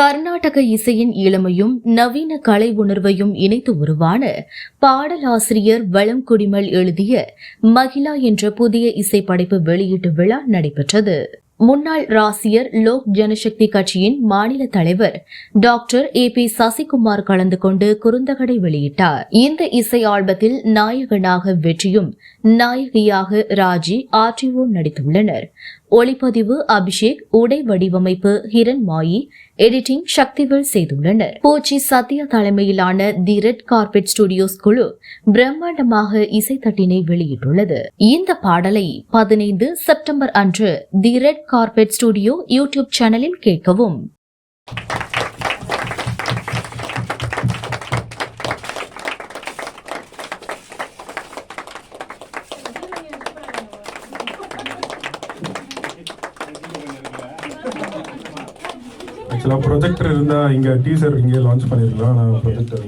கர்நாடக இசையின் இளமையும் நவீன கலை உணர்வையும் இணைத்து உருவான பாடலாசிரியர் வளம்குடிமல் எழுதிய மகிழா என்ற புதிய இசை படைப்பு வெளியீட்டு விழா நடைபெற்றது. முன்னாள் ராசியர் லோக் ஜனசக்தி கட்சியின் மாநில தலைவர் டாக்டர் ஏ பி சசிகுமார் கலந்து கொண்டு குறுந்தகடை வெளியிட்டார். இந்த இசை ஆல்பத்தில் நாயகனாக வெற்றியும் நாயகியாக ராஜி ஆர்டிஓ நடித்துள்ளனர். ஒளிப்பதிவு அபிஷேக் உடை வடிவமைப்பு ஹிரண் மாயி எடிட்டிங் சக்திவேல் செய்துள்ளனர். போச்சி சத்யா தலைமையிலான தி ரெட் கார்பெட் ஸ்டுடியோஸ் குழு பிரம்மாண்டமாக இசைத்தட்டினை வெளியிட்டுள்ளது. இந்த பாடலை பதினைந்து செப்டம்பர் அன்று the red carpet studio YouTube சேனலில் கேட்கவும். ஆக்சுவலாக ப்ரொஜெக்டர் இருந்தால் இங்கே டீசர் இங்கே லான்ச் பண்ணியிருக்கலாம் ஆனால் ப்ரொஜெக்டர்